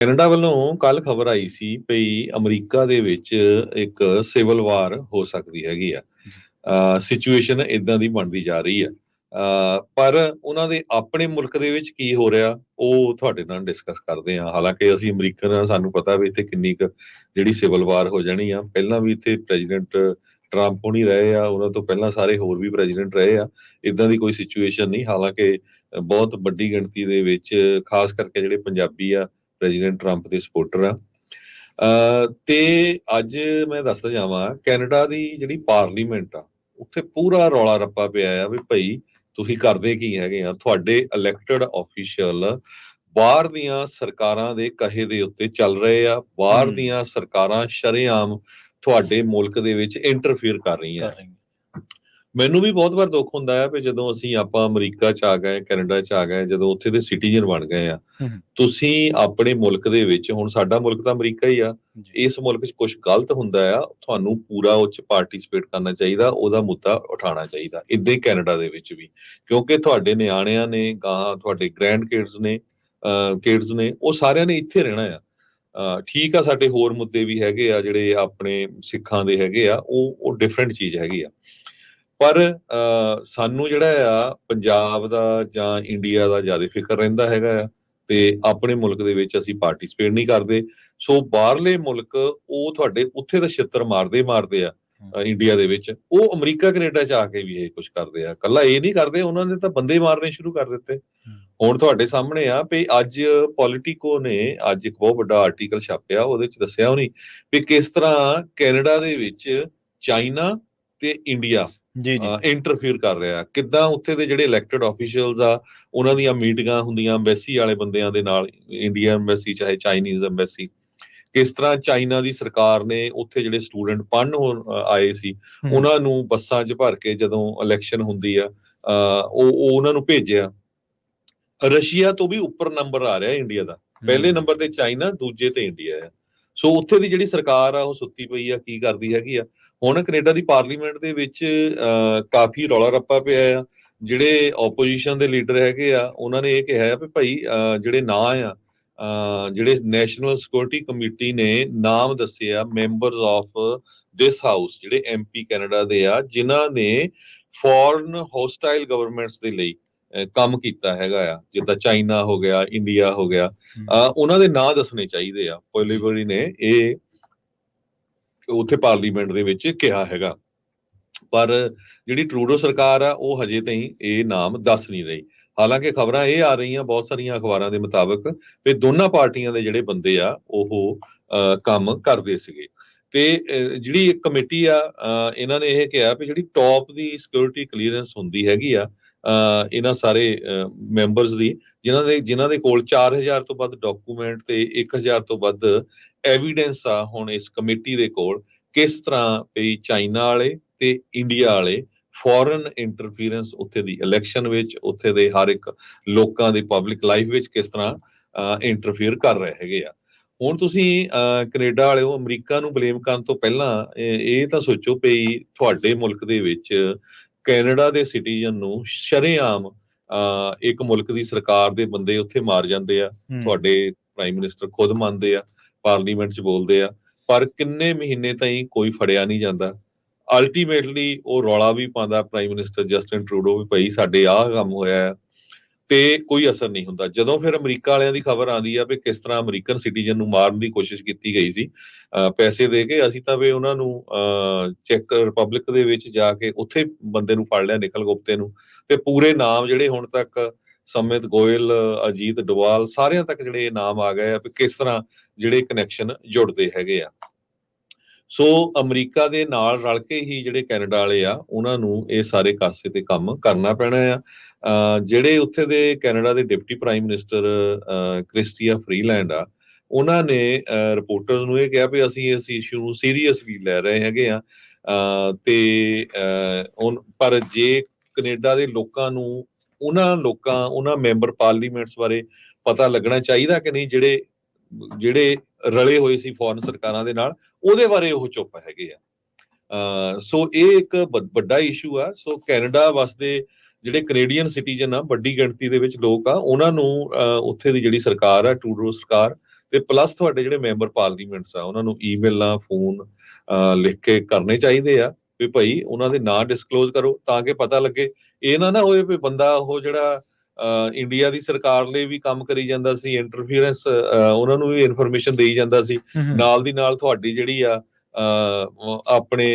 Canada ਵੱਲੋਂ ਕੱਲ ਖਬਰ ਆਈ ਸੀ ਪਈ ਅਮਰੀਕਾ ਦੇ ਵਿੱਚ ਇੱਕ ਸਿਵਲ ਵਾਰ ਹੋ ਸਕਦੀ ਹੈਗੀ ਆ। ਸਿਚੁਏਸ਼ਨ ਇਦਾਂ ਦੀ ਬਣਦੀ ਜਾ ਰਹੀ ਆ। ਪਰ ਉਹਨਾਂ ਦੇ ਆਪਣੇ ਮੁਲਕ ਦੇ ਵਿੱਚ ਕੀ ਹੋ ਰਿਹਾ ਉਹ ਤੁਹਾਡੇ ਨਾਲ ਡਿਸਕਸ ਕਰਦੇ ਆ ਹਾਲਾਂਕਿ ਅਸੀਂ ਅਮਰੀਕਨ ਆ ਸਾਨੂੰ ਪਤਾ ਵੀ ਇੱਥੇ ਕਿੰਨੀ ਕੁ ਜਿਹੜੀ ਸਿਵਲ ਵਾਰ ਹੋ ਜਾਣੀ ਆ। ਪਹਿਲਾਂ ਵੀ ਇੱਥੇ ਪ੍ਰੈਜ਼ੀਡੈਂਟ ਟਰੰਪ ਹੁਣੀ ਰਹੇ ਆ ਉਹਨਾਂ ਤੋਂ ਪਹਿਲਾਂ ਸਾਰੇ ਹੋਰ ਵੀ ਪ੍ਰੈਜ਼ੀਡੈਂਟ ਰਹੇ ਆ। ਇਦਾਂ ਦੀ ਕੋਈ ਸਿਚੁਏਸ਼ਨ ਨਹੀਂ। ਹਾਲਾਂਕਿ ਬਹੁਤ ਵੱਡੀ ਗਿਣਤੀ ਦੇ ਵਿੱਚ ਖਾਸ ਕਰਕੇ ਜਿਹੜੇ ਪੰਜਾਬੀ ਆ ਪ੍ਰੈਜ਼ੀਡੈਂਟ ਟਰੰਪ ਦੇ ਸਪੋਰਟਰ ਆ। ਤੇ ਅੱਜ ਮੈਂ ਦੱਸਦਾ ਜਾਵਾਂ ਕੈਨੇਡਾ ਦੀ ਜਿਹੜੀ ਪਾਰਲੀਮੈਂਟ ਆ ਉੱਥੇ ਪੂਰਾ ਰੌਲਾ ਰੱਪਾ ਪਿਆ ਆ ਵੀ ਭਾਈ ਤੁਸੀਂ ਕਰਦੇ ਕੀ ਹੈਗੇ ਆ? ਤੁਹਾਡੇ ਇਲੈਕਟਡ ਆਫੀਸ਼ੀਅਲ ਬਾਹਰ ਦੀਆਂ ਸਰਕਾਰਾਂ ਦੇ ਕਹੇ ਦੇ ਉੱਤੇ ਚੱਲ ਰਹੇ ਆ ਬਾਹਰ। ਦੀਆਂ ਸਰਕਾਰਾਂ ਸ਼ਰੇਆਮ ਤੁਹਾਡੇ ਮੁਲਕ ਦੇ ਵਿੱਚ ਇੰਟਰਫੀਅਰ ਕਰ ਰਹੀਆਂ। ਮੈਨੂੰ ਵੀ ਬਹੁਤ ਵਾਰ ਦੁੱਖ ਹੁੰਦਾ ਹੈ ਕਿ ਜਦੋਂ ਅਸੀਂ ਆਪਾਂ ਅਮਰੀਕਾ ਚ ਆ ਗਏ ਕੈਨੇਡਾ ਚ ਆ ਗਏ ਜਦੋਂ ਉੱਥੇ ਦੇ ਸਿਟੀਜ਼ਨ ਬਣ ਗਏ ਆ। ਤੁਸੀਂ ਆਪਣੇ ਮੁਲਕ ਦੇ ਵਿੱਚ ਹੁਣ ਸਾਡਾ ਮੁਲਕ ਤਾਂ ਅਮਰੀਕਾ ਹੀ ਆ ਇਸ ਮੁਲਕ 'ਚ ਕੁਝ ਗਲਤ ਹੁੰਦਾ ਆ ਤੁਹਾਨੂੰ ਪੂਰਾ ਉਹ 'ਚ ਪਾਰਟਿਸਿਪੇਟ ਕਰਨਾ ਚਾਹੀਦਾ ਉਹਦਾ ਮੁੱਦਾ ਉਠਾਉਣਾ ਚਾਹੀਦਾ ਇਦਾਂ ਹੀ ਕੈਨੇਡਾ ਦੇ ਵਿੱਚ ਵੀ। ਕਿਉਂਕਿ ਤੁਹਾਡੇ ਨਿਆਣਿਆਂ ਨੇ ਗਾਹਾਂ ਤੁਹਾਡੇ ਗ੍ਰੈਂਡ ਕਿਡਸ ਨੇ ਕਿਡਸ ਨੇ ਉਹ ਸਾਰਿਆਂ ਨੇ ਇੱਥੇ ਰਹਿਣਾ ਆ। ਠੀਕ ਆ ਸਾਡੇ ਹੋਰ ਮੁੱਦੇ ਵੀ ਹੈਗੇ ਆ ਜਿਹੜੇ ਆਪਣੇ ਸਿੱਖਾਂ ਦੇ ਹੈਗੇ ਆ ਉਹ ਉਹ ਡਿਫਰੈਂਟ ਚੀਜ਼ ਹੈਗੀ ਆ। ਪਰ ਸਾਨੂੰ ਜਿਹੜਾ ਆ ਪੰਜਾਬ ਦਾ ਜਾਂ ਇੰਡੀਆ ਦਾ ਜ਼ਿਆਦਾ ਫਿਕਰ ਰਹਿੰਦਾ ਹੈਗਾ ਆ ਤੇ ਆਪਣੇ ਮੁਲਕ ਦੇ ਵਿੱਚ ਅਸੀਂ ਪਾਰਟਿਸਿਪੇਟ ਨਹੀਂ ਕਰਦੇ। ਸੋ ਬਾਹਰਲੇ ਮੁਲਕ ਉਹ ਤੁਹਾਡੇ ਉੱਥੇ ਦਾ ਛਿੱਤਰ ਮਾਰਦੇ ਮਾਰਦੇ ਆ ਇੰਡੀਆ ਦੇ ਵਿੱਚ। ਉਹ ਅਮਰੀਕਾ ਕੈਨੇਡਾ ਚ ਆ ਕੇ ਵੀ ਇਹ ਕੁਝ ਕਰਦੇ ਆ। ਕੱਲਾ ਇਹ ਨਹੀਂ ਕਰਦੇ ਉਹਨਾਂ ਨੇ ਤਾਂ ਬੰਦੇ ਮਾਰਨੇ ਸ਼ੁਰੂ ਕਰ ਦਿੱਤੇ। ਹੁਣ ਤੁਹਾਡੇ ਸਾਹਮਣੇ ਆ ਵੀ ਅੱਜ ਪੋਲਿਟਿਕੋ ਨੇ ਅੱਜ ਇੱਕ ਬਹੁਤ ਵੱਡਾ ਆਰਟੀਕਲ ਛਾਪਿਆ ਉਹਦੇ ਚ ਦੱਸਿਆ ਉਹਨੇ ਵੀ ਕਿਸ ਤਰ੍ਹਾਂ ਕੈਨੇਡਾ ਦੇ ਵਿੱਚ ਚਾਈਨਾ ਤੇ ਇੰਡੀਆ ਜੀ ਜੀ। ਇੰਟਰਫੀਅਰ ਕਰ ਰਿਹਾ ਕਿੱਦਾਂ ਉੱਥੇ ਦੇ ਜਿਹੜੇ ਇਲੈਕਟਡ ਆਫੀਸ਼ੀਅਲਸ ਆ ਉਹਨਾਂ ਦੀਆਂ ਮੀਟਿੰਗਾਂ ਹੁੰਦੀਆਂ ਐਮਬੈਸੀ ਵਾਲੇ ਬੰਦਿਆਂ ਦੇ ਨਾਲ ਇੰਡੀਆ ਐਮਬੈਸੀ ਚਾਹੇ ਚਾਈਨੀਜ਼ ਐਮਬੈਸੀ ਕਿਸ ਤਰ੍ਹਾਂ ਚਾਈਨਾ ਦੀ ਸਰਕਾਰ ਨੇ ਉੱਥੇ ਜਿਹੜੇ ਸਟੂਡੈਂਟ ਅ, ਆਏ ਸੀ। ਉਹਨਾਂ ਨੂੰ ਬੱਸਾਂ 'ਚ ਭਰ ਕੇ ਜਦੋਂ ਇਲੈਕਸ਼ਨ ਹੁੰਦੀ ਆ ਉਹ ਉਹਨਾਂ ਨੂੰ ਭੇਜਿਆ। ਰਸ਼ੀਆ ਤੋਂ ਵੀ ਉੱਪਰ ਨੰਬਰ ਆ ਰਿਹਾ ਇੰਡੀਆ ਦਾ। ਪਹਿਲੇ ਨੰਬਰ ਤੇ ਚਾਈਨਾ ਦੂਜੇ ਤੇ ਇੰਡੀਆ ਆ। ਸੋ ਉੱਥੇ ਦੀ ਜਿਹੜੀ ਸਰਕਾਰ ਆ ਉਹ ਸੁੱਤੀ ਪਈ ਆ ਕੀ ਕਰਦੀ ਹੈਗੀ ਆ? ਹੁਣ ਕੈਨੇਡਾ ਦੀ ਪਾਰਲੀਮੈਂਟ ਦੇ ਵਿੱਚ ਕਾਫੀ ਰੌਲਾ ਰੱਪਾ ਪਿਆ ਆ। ਜਿਹੜੇ ਆਪੋਜੀਸ਼ਨ ਦੇ ਲੀਡਰ ਹੈਗੇ ਆ ਉਹਨਾਂ ਨੇ ਇਹ ਕਿਹਾ ਆ ਵੀ ਭਾਈ ਜਿਹੜੇ ਨਾਂ ਆ ਜਿਹੜੇ ਨੈਸ਼ਨਲ ਸਿਕਿਉਰਿਟੀ ਕਮੇਟੀ ਨੇ ਨਾਮ ਦੱਸੇ ਆ ਮੈਂਬਰਸ ਆਫ ਦਿਸ ਹਾਊਸ ਜਿਹੜੇ ਐਮਪੀ ਕੈਨੇਡਾ ਦੇ ਆ ਜਿਨ੍ਹਾਂ ਨੇ ਫੋਰਨ ਹੋਸਟਾਈਲ ਗਵਰਨਮੈਂਟਸ ਦੇ ਲਈ ਕੰਮ ਕੀਤਾ ਹੈਗਾ ਆ। ਜਿੱਦਾਂ ਚਾਈਨਾ ਹੋ ਗਿਆ ਇੰਡੀਆ ਹੋ ਗਿਆ। ਉਹਨਾਂ ਦੇ ਨਾਂ ਦੱਸਣੇ ਚਾਹੀਦੇ ਆ। ਪੋਲੀਵਰੀ ਨੇ ਇਹ ਉੱਥੇ ਪਾਰਲੀਮੈਂਟ ਦੇ ਵਿੱਚ ਕਿਹਾ ਹੈਗਾ। ਪਰ ਜਿਹੜੀ ਟਰੂਡੋ ਸਰਕਾਰ ਆ ਉਹ ਹਜੇ ਤਾਈਂ ਇਹ ਨਾਮ ਦੱਸ ਨਹੀਂ ਰਹੀ। ਹਾਲਾਂਕਿ ਖਬਰਾਂ ਇਹ ਆ ਰਹੀਆਂ ਬਹੁਤ ਸਾਰੀਆਂ ਅਖਬਾਰਾਂ ਦੇ ਮੁਤਾਬਕ ਵੀ ਦੋਨਾਂ ਪਾਰਟੀਆਂ ਦੇ ਜਿਹੜੇ ਬੰਦੇ ਆ ਉਹ ਕੰਮ ਕਰਦੇ ਸੀਗੇ। ਤੇ ਜਿਹੜੀ ਇੱਕ ਕਮੇਟੀ ਆ ਇਹਨਾਂ ਨੇ ਇਹ ਕਿਹਾ ਵੀ ਜਿਹੜੀ ਟੌਪ ਦੀ ਸਿਕਿਉਰਿਟੀ ਕਲੀਅਰੈਂਸ ਹੁੰਦੀ ਹੈਗੀ ਆ ਅਹ, ਇਹਨਾਂ ਸਾਰੇ ਮੈਂਬਰਸ ਦੀ ਜਿਨ੍ਹਾਂ ਦੇ ਜਿਨ੍ਹਾਂ ਦੇ ਕੋਲ 4000 ਤੋਂ ਵੱਧ ਡਾਕੂਮੈਂਟ ਤੇ 1000 ਤੋਂ ਵੱਧ ਐਵੀਡੈਂਸ ਆ ਹੁਣ ਇਸ ਕਮੇਟੀ ਦੇ ਕੋਲ ਕਿਸ ਤਰ੍ਹਾਂ ਵੀ ਚਾਈਨਾ ਵਾਲੇ ਤੇ ਇੰਡੀਆ ਵਾਲੇ ਫੋਰਨ ਇੰਟਰਫੀਰੈਂਸ ਉੱਥੇ ਦੀ ਇਲੈਕਸ਼ਨ ਵਿੱਚ ਉੱਥੇ ਦੇ ਹਰ ਇੱਕ ਲੋਕਾਂ ਦੀ ਪਬਲਿਕ ਲਾਈਫ ਵਿੱਚ ਕਿਸ ਤਰ੍ਹਾਂ ਇੰਟਰਫੀਅਰ ਕਰ ਰਹੇ ਹੈਗੇ ਆ। ਹੁਣ ਤੁਸੀਂ ਕੈਨੇਡਾ ਵਾਲਿਓ ਅਮਰੀਕਾ ਨੂੰ ਬਲੇਮ ਕਰਨ ਤੋਂ ਪਹਿਲਾਂ ਇਹ ਤਾਂ ਸੋਚੋ ਵੀ ਤੁਹਾਡੇ ਮੁਲਕ ਦੇ ਵਿੱਚ ਕੈਨੇਡਾ ਦੇ ਸਿਟੀਜ਼ਨ ਨੂੰ ਸ਼ਰੇਆਮ ਇੱਕ ਮੁਲਕ ਦੀ ਸਰਕਾਰ ਦੇ ਬੰਦੇ ਉੱਥੇ ਮਾਰ ਜਾਂਦੇ ਆ ਤੁਹਾਡੇ ਪ੍ਰਾਈਮ ਮਿਨਿਸਟਰ ਖੁਦ ਮੰਨਦੇ ਆ। ਪਾਰਲੀਮੈਂਟ 'ਚ ਬੋਲਦੇ ਆ, ਪਰ ਕਿੰਨੇ ਮਹੀਨੇ ਤਾਈਂ ਕੋਈ ਫੜਿਆ ਨਹੀਂ ਜਾਂਦਾ। ਅਲਟੀਮੇਟਲੀ ਉਹ ਰੌਲਾ ਵੀ ਪਾਉਂਦਾ ਪ੍ਰਾਈਮ ਮਿਨਿਸਟਰ ਜਸਟਿਨ ਟਰੂਡੋ ਵੀ ਭਾਈ ਸਾਡੇ ਆਹ ਕੰਮ ਹੋਇਆ ਤੇ ਕੋਈ ਅਸਰ ਨਹੀਂ ਹੁੰਦਾ। ਜਦੋਂ ਫਿਰ ਅਮਰੀਕਾ ਵਾਲਿਆਂ ਦੀ ਖਬਰ ਆਉਂਦੀ ਆ ਵੀ ਕਿਸ ਤਰ੍ਹਾਂ ਅਮਰੀਕਨ ਸਿਟੀਜ਼ਨ ਨੂੰ ਮਾਰਨ ਦੀ ਕੋਸ਼ਿਸ਼ ਕੀਤੀ ਗਈ ਸੀ, ਅਹ ਪੈਸੇ ਦੇ ਕੇ, ਅਸੀਂ ਤਾਂ ਵੀ ਉਹਨਾਂ ਨੂੰ ਚੈੱਕ ਰਿਪਬਲਿਕ ਦੇ ਵਿੱਚ ਜਾ ਕੇ ਉੱਥੇ ਬੰਦੇ ਨੂੰ ਫੜ ਲਿਆ ਨਿਕਲ ਗੁਪਤੇ ਨੂੰ, ਤੇ ਪੂਰੇ ਨਾਮ ਜਿਹੜੇ ਹੁਣ ਤੱਕ ਸਮਿਤ ਗੋਇਲ, ਅਜੀਤ, ਡੋਵਾਲ ਸਾਰਿਆਂ ਤੱਕ ਜਿਹੜੇ ਇਹ ਨਾਮ ਆ ਗਏ ਆ ਵੀ ਕਿਸ ਤਰ੍ਹਾਂ ਜਿਹੜੇ ਕਨੈਕਸ਼ਨ ਜੁੜਦੇ ਹੈਗੇ ਆ। ਸੋ ਅਮਰੀਕਾ ਦੇ ਨਾਲ ਰਲ ਕੇ ਹੀ ਜਿਹੜੇ ਕੈਨੇਡਾ ਵਾਲੇ ਆ, ਉਹਨਾਂ ਨੂੰ ਇਹ ਸਾਰੇ ਕਾਸੇ ਤੇ ਕੰਮ ਕਰਨਾ ਪੈਣਾ ਆ। ਜਿਹੜੇ ਉੱਥੇ ਦੇ ਕੈਨੇਡਾ ਦੇ deputy prime minister Chrystia Freeland ਆ, ਉਹਨਾਂ ਨੇ ਰਿਪੋਰਟਰਸ ਨੂੰ ਇਹ ਕਿਹਾ ਵੀ ਅਸੀਂ ਇਸ ਇਸ਼ੂ ਨੂੰ ਸੀਰੀਅਸਲੀ ਲੈ ਰਹੇ ਹੈਗੇ ਆ। ਅਹ ਤੇ ਅਹ ਪਰ ਜੇ ਕੈਨੇਡਾ ਦੇ ਲੋਕਾਂ ਨੂੰ ਉਹਨਾਂ ਲੋਕਾਂ, ਉਹਨਾਂ ਮੈਂਬਰ ਪਾਰਲੀਮੈਂਟਸ ਬਾਰੇ ਪਤਾ ਲੱਗਣਾ ਚਾਹੀਦਾ ਕਿ ਨਹੀਂ, ਜਿਹੜੇ ਜਿਹੜੇ ਰਲੇ ਹੋਏ ਸੀ ਫੋਰਨ ਸਰਕਾਰਾਂ ਦੇ ਨਾਲ, ਉਹਦੇ ਬਾਰੇ ਉਹ ਚੁੱਪ ਹੈਗੇ ਆ। ਸੋ ਇਹ ਇੱਕ ਵੱਡਾ ਇਸ਼ੂ ਆ। ਸੋ ਕੈਨੇਡਾ ਵਸਦੇ ਜਿਹੜੇ ਕੈਨੇਡੀਅਨ ਸਿਟੀਜ਼ਨ ਆ, ਵੱਡੀ ਗਿਣਤੀ ਦੇ ਵਿੱਚ ਲੋਕ ਆ, ਉਹਨਾਂ ਨੂੰ, ਅਹ, ਉੱਥੇ ਦੀ ਜਿਹੜੀ ਸਰਕਾਰ ਆ ਟਰੂਡੋ ਸਰਕਾਰ, ਤੇ ਪਲੱਸ ਤੁਹਾਡੇ ਜਿਹੜੇ ਮੈਂਬਰ ਪਾਰਲੀਮੈਂਟਸ ਆ, ਉਹਨਾਂ ਨੂੰ ਈਮੇਲਾਂ ਫੋਨ ਲਿਖ ਕੇ ਕਰਨੇ ਚਾਹੀਦੇ ਆ। ਵੀ ਭਾਈ ਉਹਨਾਂ ਦੇ ਨਾਂ ਡਿਸਕਲੋਜ਼ ਕਰੋ ਤਾਂ ਕਿ ਪਤਾ ਲੱਗੇ। ਇਹ ਨਾ ਨਾ ਹੋਏ ਵੀ ਬੰਦਾ ਉਹ ਜਿਹੜਾ ਇੰਡੀਆ ਦੀ ਸਰਕਾਰ ਲਈ ਵੀ ਕੰਮ ਕਰੀ ਜਾਂਦਾ ਸੀ ਇੰਟਰਫੀਰੈਂਸ ਉਹਨਾਂ ਨੂੰ ਵੀ ਇਨਫੋਰਮੇਸ਼ਨ ਦੇਈ ਜਾਂਦਾ ਸੀ। ਨਾਲ ਦੀ ਨਾਲ ਤੁਹਾਡੀ ਜਿਹੜੀ ਆ ਆਪਣੇ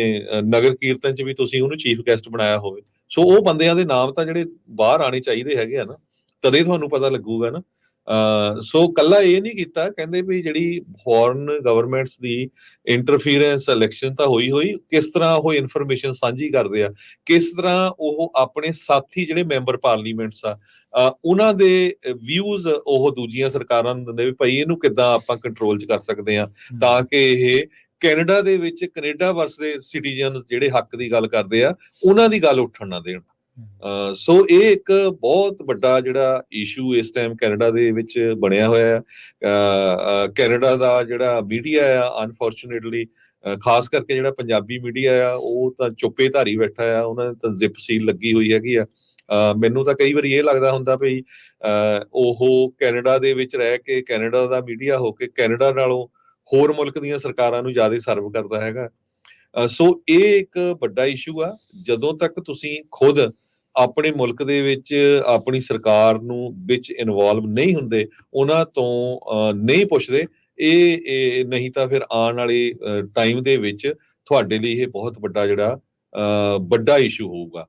ਨਗਰ ਕੀਰਤਨ ਚ ਵੀ ਤੁਸੀਂ ਉਹਨੂੰ ਚੀਫ ਗੈਸਟ ਬਣਾਇਆ ਹੋਵੇ। ਸੋ ਉਹ ਬੰਦਿਆਂ ਦੇ ਨਾਮ ਤਾਂ ਜਿਹੜੇ ਬਾਹਰ ਆਣੇ ਚਾਹੀਦੇ ਹੈਗੇ ਆ ਨਾ ਤਦੇ ਤੁਹਾਨੂੰ ਪਤਾ ਲੱਗੂਗਾ ਨਾ। ਸੋ ਕੱਲਾ ਇਹ ਨਹੀਂ ਕੀਤਾ ਕਹਿੰਦੇ ਵੀ ਜਿਹੜੀ ਫੋਰਨ ਗਵਰਨਮੈਂਟਸ ਦੀ ਇੰਟਰਫੀਰੈਂਸ ਇਲੈਕਸ਼ਨ ਤਾਂ ਹੋਈ ਹੋਈ ਕਿਸ ਤਰ੍ਹਾਂ ਉਹ ਇਨਫੋਰਮੇਸ਼ਨ ਸਾਂਝੀ ਕਰਦੇ ਆ ਕਿਸ ਤਰ੍ਹਾਂ ਉਹ ਆਪਣੇ ਸਾਥੀ ਜਿਹੜੇ ਮੈਂਬਰ ਪਾਰਲੀਮੈਂਟਸ ਆ ਉਹਨਾਂ ਦੇ ਵਿਊਜ਼ ਉਹ ਦੂਜੀਆਂ ਸਰਕਾਰਾਂ ਨੂੰ ਦਿੰਦੇ ਵੀ ਭਾਈ ਇਹਨੂੰ ਕਿੱਦਾਂ ਆਪਾਂ ਕੰਟਰੋਲ 'ਚ ਕਰ ਸਕਦੇ ਆ ਤਾਂ ਕਿ ਇਹ ਕੈਨੇਡਾ ਦੇ ਵਿੱਚ ਕੈਨੇਡਾ ਵਸਦੇ ਸਿਟੀਜ਼ਨ ਜਿਹੜੇ ਹੱਕ ਦੀ ਗੱਲ ਕਰਦੇ ਆ ਉਹਨਾਂ ਦੀ ਗੱਲ ਉੱਠਣ ਨਾ ਦੇਣ। ਸੋ ਇਹ ਇੱਕ ਬਹੁਤ ਵੱਡਾ ਜਿਹੜਾ ਇਸ਼ੂ ਇਸ ਟਾਈਮ ਕੈਨੇਡਾ ਦੇ ਵਿੱਚ ਬਣਿਆ ਹੋਇਆ ਹੈ। ਕੈਨੇਡਾ ਦਾ ਜਿਹੜਾ ਮੀਡੀਆ ਆ ਅਨਫੋਰਚੂਨੇਟਲੀ ਖਾਸ ਕਰਕੇ ਜਿਹੜਾ ਪੰਜਾਬੀ ਮੀਡੀਆ ਆ ਉਹ ਤਾਂ ਚੁੱਪੇ ਧਾਰੀ ਬੈਠਾ ਆ ਉਹਨਾਂ ਦੀ ਤਾਂ ਜ਼ਿਪ ਸੀਲ ਲੱਗੀ ਹੋਈ ਹੈਗੀ ਆ। ਮੈਨੂੰ ਤਾਂ ਕਈ ਵਾਰੀ ਇਹ ਲੱਗਦਾ ਹੁੰਦਾ ਵੀ ਅਹ, ਉਹ ਕੈਨੇਡਾ ਦੇ ਵਿੱਚ ਰਹਿ ਕੇ ਕੈਨੇਡਾ ਦਾ ਮੀਡੀਆ ਹੋ ਕੇ ਕੈਨੇਡਾ ਨਾਲੋਂ ਹੋਰ ਮੁਲਕ ਦੀਆਂ ਸਰਕਾਰਾਂ ਨੂੰ ਜ਼ਿਆਦਾ ਸਰਵ ਕਰਦਾ ਹੈਗਾ। ਸੋ ਇਹ ਇੱਕ ਵੱਡਾ ਇਸ਼ੂ ਆ। ਜਦੋਂ ਤੱਕ ਤੁਸੀਂ ਖੁਦ ਆਪਣੇ ਮੁਲਕ ਦੇ ਵਿੱਚ ਆਪਣੀ ਸਰਕਾਰ ਨੂੰ ਵਿੱਚ ਇਨਵੋਲਵ ਨਹੀਂ ਹੁੰਦੇ, ਉਹਨਾਂ ਤੋਂ ਨਹੀਂ ਪੁੱਛਦੇ। ਇਹ ਨਹੀਂ ਤਾਂ ਫਿਰ ਆਉਣ ਵਾਲੇ ਟਾਈਮ ਦੇ ਵਿੱਚ ਤੁਹਾਡੇ ਲਈ ਇਹ ਬਹੁਤ ਵੱਡਾ ਜਿਹੜਾ ਵੱਡਾ ਇਸ਼ੂ ਹੋਊਗਾ।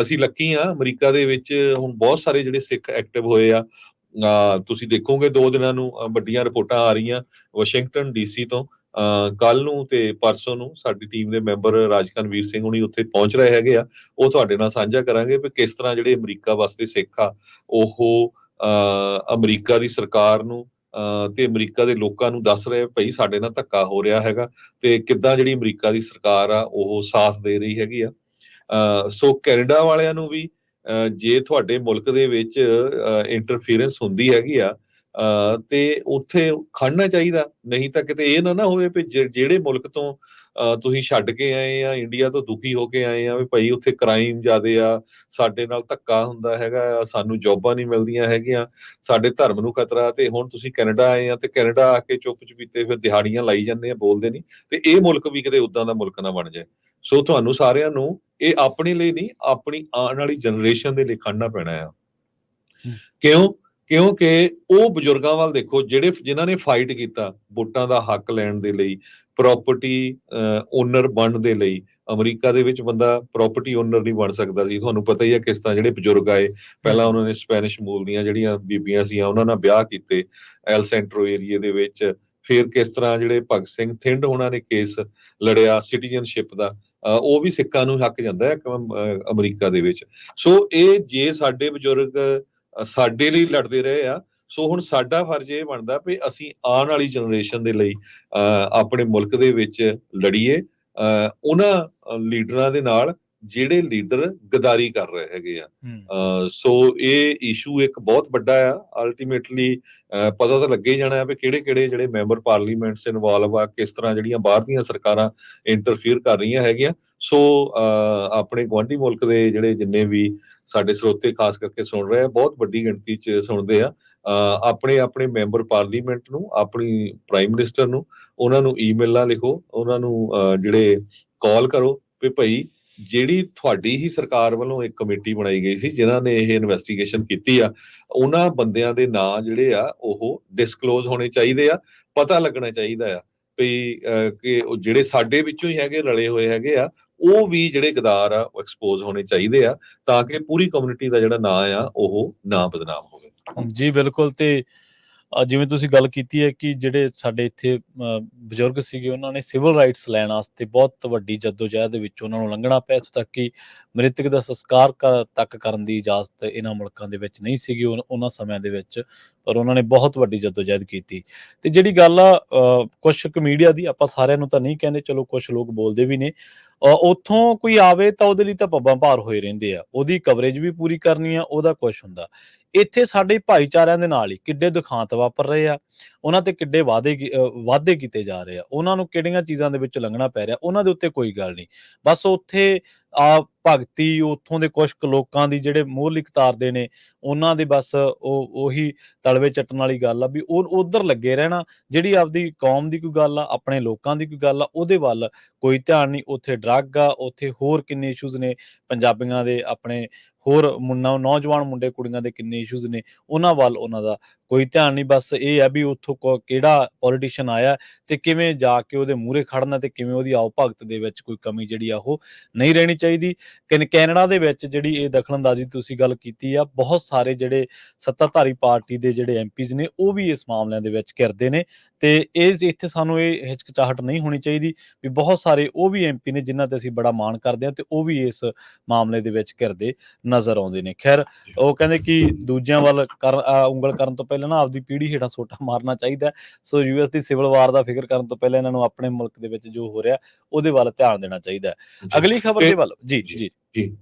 ਅਸੀਂ ਲੱਕੀ ਆ ਅਮਰੀਕਾ ਦੇ ਵਿੱਚ ਹੁਣ ਬਹੁਤ ਸਾਰੇ ਜਿਹੜੇ ਸਿੱਖ ਐਕਟਿਵ ਹੋਏ ਆ। ਤੁਸੀਂ ਦੇਖੋਗੇ ਦੋ ਦਿਨਾਂ ਨੂੰ ਵੱਡੀਆਂ ਰਿਪੋਰਟਾਂ ਆ ਰਹੀਆਂ, ਵਾਸ਼ਿੰਗਟਨ ਡੀਸੀ ਤੋਂ। ਕੱਲ ਨੂੰ ਤੇ ਪਰਸੋਂ ਨੂੰ ਸਾਡੀ ਟੀਮ ਦੇ ਮੈਂਬਰ ਰਾਜਕਨਵੀਰ ਸਿੰਘ ਹੁਣੀ ਉੱਥੇ ਪਹੁੰਚ ਰਹੇ ਹੈਗੇ ਆ। ਉਹ ਤੁਹਾਡੇ ਨਾਲ ਸਾਂਝਾ ਕਰਾਂਗੇ ਵੀ ਕਿਸ ਤਰ੍ਹਾਂ ਜਿਹੜੇ ਅਮਰੀਕਾ ਵਾਸਤੇ ਸਿੱਖ ਆ ਉਹ ਅਮਰੀਕਾ ਦੀ ਸਰਕਾਰ ਨੂੰ ਅਹ, ਤੇ ਅਮਰੀਕਾ ਦੇ ਲੋਕਾਂ ਨੂੰ ਦੱਸ ਰਹੇ ਭਈ ਸਾਡੇ ਨਾਲ ਧੱਕਾ ਹੋ ਰਿਹਾ ਹੈਗਾ ਤੇ ਕਿੱਦਾਂ ਜਿਹੜੀ ਅਮਰੀਕਾ ਦੀ ਸਰਕਾਰ ਆ ਉਹ ਸਾਥ ਦੇ ਰਹੀ ਹੈਗੀ ਆ। ਅਹ, ਸੋ ਕੈਨੇਡਾ ਵਾਲਿਆਂ ਨੂੰ ਵੀ ਅਹ, ਜੇ ਤੁਹਾਡੇ ਮੁਲਕ ਦੇ ਵਿੱਚ ਇੰਟਰਫੀਰੈਂਸ ਹੁੰਦੀ ਹੈਗੀ ਆ ਤੇ ਉੱਥੇ ਖੜਨਾ ਚਾਹੀਦਾ ਨਹੀਂ ਤਾਂ ਕਿਤੇ ਇਹ ਨਾ ਨਾ ਹੋਵੇ ਜਿ- ਜਿਹੜੇ ਮੁਲਕ ਤੋਂ ਤੁਸੀਂ ਛੱਡ ਕੇ ਆਏ ਆ ਇੰਡੀਆ ਤੋਂ ਦੁਖੀ ਹੋ ਕੇ ਆਏ ਆ ਵੀ ਭਾਈ ਉੱਥੇ ਕ੍ਰਾਈਮ ਜ਼ਿਆਦੇ ਆ ਸਾਡੇ ਨਾਲ ਧੱਕਾ ਹੁੰਦਾ ਹੈਗਾ ਸਾਨੂੰ ਜੌਬਾਂ ਨਹੀਂ ਮਿਲਦੀਆਂ ਹੈਗੀਆਂ ਸਾਡੇ ਧਰਮ ਨੂੰ ਖਤਰਾ ਤੇ ਹੁਣ ਤੁਸੀਂ ਕੈਨੇਡਾ ਆਏ ਆ ਤੇ ਕੈਨੇਡਾ ਆ ਕੇ ਚੁੱਪ ਚਪੀਤੇ ਫਿਰ ਦਿਹਾੜੀਆਂ ਲਾਈ ਜਾਂਦੇ ਆ ਬੋਲਦੇ ਨਹੀਂ ਤੇ ਇਹ ਮੁਲਕ ਵੀ ਕਿਤੇ ਉਦਾਂ ਦਾ ਮੁਲਕ ਨਾ ਬਣ ਜਾਏ। ਸੋ ਤੁਹਾਨੂੰ ਸਾਰਿਆਂ ਨੂੰ ਇਹ ਆਪਣੇ ਲਈ ਨਹੀਂ ਆਪਣੀ ਆਉਣ ਵਾਲੀ ਜਨਰੇਸ਼ਨ ਦੇ ਲਈ ਖੜਨਾ ਪੈਣਾ ਆ। ਕਿਉਂ? ਕਿਉਂਕਿ ਉਹ ਬਜ਼ੁਰਗਾਂ ਵੱਲ ਦੇਖੋ, ਜਿਹੜੇ ਜਿਨ੍ਹਾਂ ਨੇ ਫਾਈਟ ਕੀਤਾ ਵੋਟਾਂ ਦਾ ਹੱਕ ਲੈਣ ਦੇ ਲਈ ਪ੍ਰਾਪਰਟੀ ਓਨਰ ਬਣਨ ਦੇ ਲਈ, ਅਮਰੀਕਾ ਦੇ ਵਿੱਚ ਬੰਦਾ ਪ੍ਰਾਪਰਟੀ ਓਨਰ ਨਹੀਂ ਬਣ ਸਕਦਾ ਸੀ। ਤੁਹਾਨੂੰ ਪਤਾ ਹੀ ਹੈ ਕਿਸ ਤਰ੍ਹਾਂ ਜਿਹੜੇ ਬਜ਼ੁਰਗ ਆਏ। ਪਹਿਲਾਂ ਉਹਨਾਂ ਨੇ ਸਪੈਨਿਸ਼ ਮੂਲ ਦੀਆਂ ਜਿਹੜੀਆਂ ਬੀਬੀਆਂ ਸੀ ਉਹਨਾਂ ਨਾਲ ਵਿਆਹ ਕੀਤੇ ਐਲ ਸੈਂਟਰੋ ਏਰੀਏ ਦੇ ਵਿੱਚ। ਫਿਰ ਕਿਸ ਤਰ੍ਹਾਂ ਜਿਹੜੇ ਭਗਤ ਸਿੰਘ ਥਿੰਡ ਉਹਨਾਂ ਨੇ ਕੇਸ ਲੜਿਆ ਸਿਟੀਜ਼ਨਸ਼ਿਪ ਦਾ, ਅਹ, ਉਹ ਵੀ ਸਿੱਖਾਂ ਨੂੰ ਹੱਕ ਜਾਂਦਾ ਹੈ ਅਮਰੀਕਾ ਦੇ ਵਿੱਚ। ਸੋ ਇਹ ਜੇ ਸਾਡੇ ਬਜ਼ੁਰਗ ਸਾਡੇ ਲਈ ਲੜਦੇ ਰਹੇ ਆ। ਸੋ ਹੁਣ ਸਾਡਾ ਫਰਜ਼ ਇਹ ਬਣਦਾ ਵੀ ਅਸੀਂ ਆਉਣ ਵਾਲੀ ਜਨਰੇਸ਼ਨ ਦੇ ਲਈ ਆਪਣੇ ਮੁਲਕ ਦੇ ਵਿੱਚ ਲੜੀਏ। ਉਹਨਾਂ ਲੀਡਰਾਂ ਦੇ ਨਾਲ ਜਿਹੜੇ ਲੀਡਰ ਗਦਾਰੀ ਕਰ ਰਹੇ ਹੈਗੇ ਆ। ਸੋ ਇਹ ਇਸ਼ੂ ਇੱਕ ਬਹੁਤ ਵੱਡਾ ਆ। ਅਲਟੀਮੇਟਲੀ ਪਤਾ ਤਾਂ ਲੱਗੇ ਜਾਣਾ ਵੀ ਕਿਹੜੇ ਕਿਹੜੇ ਜਿਹੜੇ ਮੈਂਬਰ ਪਾਰਲੀਮੈਂਟਸ ਇਨਵੋਲਵ ਆ ਕਿਸ ਤਰ੍ਹਾਂ ਜਿਹੜੀਆਂ ਬਾਹਰ ਦੀਆਂ ਸਰਕਾਰਾਂ ਇੰਟਰਫੀਅਰ ਕਰ ਰਹੀਆਂ ਹੈਗੀਆਂ। ਸੋ ਆਪਣੇ ਗੁਆਂਢੀ ਮੁਲਕ ਦੇ ਜਿਹੜੇ ਜਿੰਨੇ ਵੀ ਸਾਡੇ ਸਰੋਤੇ ਖਾਸ ਕਰਕੇ ਸੁਣ ਰਹੇ ਆ ਬਹੁਤ ਵੱਡੀ ਗਿਣਤੀ 'ਚ ਸੁਣਦੇ ਆ। ਆਪਣੇ ਆਪਣੇ ਮੈਂਬਰ ਪਾਰਲੀਮੈਂਟ ਨੂੰ ਆਪਣੀ ਪ੍ਰਾਈਮ ਮਿਨਿਸਟਰ ਨੂੰ ਉਹਨਾਂ ਨੂੰ ਈਮੇਲਾਂ ਲਿਖੋ ਉਹਨਾਂ ਨੂੰ ਜਿਹੜੇ ਕਾਲ ਕਰੋ ਵੀ ਭਾਈ ਜਿਹੜੀ ਤੁਹਾਡੀ ਹੀ ਸਰਕਾਰ ਵੱਲੋਂ ਇੱਕ ਕਮੇਟੀ ਬਣਾਈ ਗਈ ਸੀ ਜਿਨ੍ਹਾਂ ਨੇ ਇਹ ਇਨਵੈਸਟੀਗੇਸ਼ਨ ਕੀਤੀ ਆ ਉਹਨਾਂ ਬੰਦਿਆਂ ਦੇ ਨਾਂ ਜਿਹੜੇ ਆ ਉਹ ਡਿਸਕਲੋਜ਼ ਹੋਣੇ ਚਾਹੀਦੇ ਆ ਪਤਾ ਲੱਗਣਾ ਚਾਹੀਦਾ ਆ। ਵੀ ਅਹ, ਕਿ ਜਿਹੜੇ ਸਾਡੇ ਵਿੱਚੋਂ ਹੀ ਹੈਗੇ ਰਲੇ ਹੋਏ ਹੈਗੇ ਆ ਉਹ ਵੀ ਜਿਹੜੇ ਗਦਾਰ ਆ, ਉਹ ਐਕਸਪੋਜ਼ ਹੋਣੇ ਚਾਹੀਦੇ ਆ, ਤਾਂ ਕਿ ਪੂਰੀ ਕਮਿਊਨਿਟੀ ਦਾ ਜਿਹੜਾ ਨਾਂ ਆ, ਉਹ ਨਾ ਬਦਨਾਮ ਹੋਵੇ। ਜੀ, ਬਿਲਕੁਲ ਤੇ ਜਿਵੇਂ ਤੁਸੀਂ ਗੱਲ ਕੀਤੀ ਹੈ ਕਿ ਜਿਹੜੇ ਸਾਡੇ ਇੱਥੇ ਬਜ਼ੁਰਗ ਸੀਗੇ, ਉਹਨਾਂ ਨੇ ਸਿਵਲ ਰਾਈਟਸ ਲੈਣ ਵਾਸਤੇ ਬਹੁਤ ਵੱਡੀ ਜਦੋਜਹਿਦ ਦੇ ਵਿੱਚ ਉਹਨਾਂ ਨੂੰ ਲੰਘਣਾ ਪਿਆ, ਇੱਥੋਂ ਤੱਕ ਕਿ ਮ੍ਰਿਤਕ ਦਾ ਸੰਸਕਾਰ ਤੱਕ ਕਰਨ ਦੀ ਇਜਾਜ਼ਤ ਇਹਨਾਂ ਮੁਲਕਾਂ ਦੇ ਵਿੱਚ ਨਹੀਂ ਸੀਗੀ ਉਹਨਾਂ ਸਮਿਆਂ ਦੇ ਵਿੱਚ, ਪਰ ਉਹਨਾਂ ਨੇ ਬਹੁਤ ਵੱਡੀ ਜਦੋਜਹਿਦ ਕੀਤੀ। ਤੇ ਜਿਹੜੀ ਗੱਲ ਆ ਕੁਝ ਕੁ ਮੀਡੀਆ ਦੀ ਆਪਾਂ ਸਾਰਿਆਂ ਨੂੰ ਤਾਂ ਨਹੀਂ ਕਹਿੰਦੇ, ਚਲੋ ਕੁਝ ਲੋਕ ਬੋਲਦੇ ਵੀ ਨੇ ਉੱਥੋਂ ਕੋਈ ਆਵੇ ਤਾਂ ਉਹਦੇ ਲਈ ਤਾਂ ਪੱਬਾਂ ਭਾਰ ਹੋਏ ਰਹਿੰਦੇ ਆ। ਉਹਦੀ ਕਵਰੇਜ ਵੀ ਪੂਰੀ ਕਰਨੀ ਆ, ਉਹਦਾ ਕੁਝ ਹੁੰਦਾ। ਇੱਥੇ ਸਾਡੇ ਭਾਈਚਾਰਿਆਂ ਦੇ ਨਾਲ ਹੀ ਕਿੱਡੇ ਦੁਖਾਂਤ ਵਾਪਰ ਰਹੇ ਆ। ਉਹਨਾਂ ਤੇ ਕਿੱਡੇ ਵਾਅਦੇ ਵਾਅਦੇ ਕੀਤੇ ਜਾ ਰਹੇ ਆ। ਉਹਨਾਂ ਨੂੰ ਕਿਹੜੀਆਂ ਚੀਜ਼ਾਂ ਦੇ ਵਿੱਚ ਲੰਘਣਾ ਪੈ ਰਿਹਾ, ਉਹਨਾਂ ਦੇ ਉੱਤੇ ਕੋਈ ਗੱਲ ਨਹੀਂ। ਬਸ ਉੱਥੇ ਆ ਭਗਤੀ, ਉੱਥੋਂ ਦੇ ਕੁਝ ਲੋਕਾਂ ਦੀ ਜਿਹੜੇ ਮੋਹਲਿਕ ਤਾਰਦੇ ਨੇ, ਉਹਨਾਂ ਦੇ ਬਸ ਉਹ, ਉਹੀ ਤਲਵੇ ਚੱਟਣ ਵਾਲੀ ਗੱਲ ਆ ਵੀ ਉਹ, ਉਧਰ ਲੱਗੇ ਰਹਿਣਾ, ਜਿਹੜੀ ਆਪਦੀ ਕੌਮ ਦੀ ਕੋਈ ਗੱਲ ਆ, ਆਪਣੇ ਲੋਕਾਂ ਦੀ ਕੋਈ ਗੱਲ ਆ, ਉਹਦੇ ਵੱਲ ਕੋਈ ਧਿਆਨ ਨਹੀਂ। ਉੱਥੇ ਡਰੱਗ ਆ, ਉੱਥੇ ਹੋਰ ਕਿੰਨੇ ਇਸ਼ੂਜ਼ ਨੇ ਪੰਜਾਬੀਆਂ ਦੇ ਆਪਣੇ ਹੋਰ ਮੁੰਨਾ ਨੌਜਵਾਨ ਮੁੰਡੇ ਕੁੜੀਆਂ ਦੇ ਕਿੰਨੇ ਇਸ਼ੂਜ਼ ਨੇ, ਉਹਨਾਂ ਵੱਲ ਉਹਨਾਂ ਦਾ ਕੋਈ ਧਿਆਨ ਨਹੀਂ, ਬਸ ਇਹ ਹੈ ਵੀ ਉੱਥੋਂ ਕਿਹੜਾ ਪੋਲੀਟੀਸ਼ੀਅਨ ਆਇਆ ਤੇ ਕਿਵੇਂ ਜਾ ਕੇ ਉਹਦੇ ਮੂਹਰੇ ਖੜਨਾ ਤੇ ਕਿਵੇਂ ਉਹਦੀ ਆਓ ਭਗਤ ਦੇ ਵਿੱਚ ਕੋਈ ਕਮੀ ਜਿਹੜੀ ਆ ਉਹ ਨਹੀਂ ਰਹਿਣੀ ਚਾਹੀਦੀ। ਕਿ ਕੈਨੇਡਾ ਦੇ ਵਿੱਚ ਜਿਹੜੀ ਇਹ ਦਖਲਅੰਦਾਜ਼ੀ ਤੁਸੀਂ ਗੱਲ ਕੀਤੀ ਆ, ਬਹੁਤ ਸਾਰੇ ਜਿਹੜੇ ਸੱਤਾਧਾਰੀ ਪਾਰਟੀ ਦੇ ਜਿਹੜੇ ਐਮਪੀਜ਼ ਨੇ, ਉਹ ਵੀ ਇਸ ਮਾਮਲਿਆਂ ਦੇ ਵਿੱਚ ਘਿਰਦੇ ਨੇ। ਤੇ ਇਹ ਇੱਥੇ ਸਾਨੂੰ ਇਹ ਹਿਚਕਚਾਹਟ ਨਹੀਂ ਹੋਣੀ ਚਾਹੀਦੀ ਵੀ ਬਹੁਤ ਸਾਰੇ ਉਹ ਵੀ ਐਮਪੀ ਨੇ ਜਿਨ੍ਹਾਂ ਤੇ ਅਸੀਂ ਬੜਾ ਮਾਣ ਕਰਦੇ ਹਾਂ ਤੇ ਉਹ ਵੀ ਇਸ ਮਾਮਲੇ ਦੇ ਵਿੱਚ ਘਿਰਦੇ ਨਜ਼ਰ ਆਉਂਦੇ ਨੇ ਖੈਰ ਉਹ ਕਹਿੰਦੇ ਕਿ ਦੂਜਿਆਂ ਵੱਲ ਉਂਗਲ ਕਰਨ ਤੋਂ ਪਹਿਲਾਂ ਨਾ ਆਪਦੀ ਪੀੜ੍ਹੀ ਹੇਠਾਂ ਸੋਟਾ ਮਾਰਨਾ ਚਾਹੀਦਾ। ਸੋ ਯੂਐਸ ਦੀ ਸਿਵਲ ਵਾਰ ਦਾ ਫਿਕਰ ਕਰਨ ਤੋਂ ਪਹਿਲਾਂ ਇਹਨਾਂ ਨੂੰ ਆਪਣੇ ਮੁਲਕ ਦੇ ਵਿੱਚ ਜੋ ਹੋ ਰਿਹਾ ਉਹਦੇ ਵੱਲ ਧਿਆਨ ਦੇਣਾ ਚਾਹੀਦਾ। ਅਗਲੀ ਖਬਰ ਦੇ ਵੱਲ ਜੀ। ਜੀ ਜੀ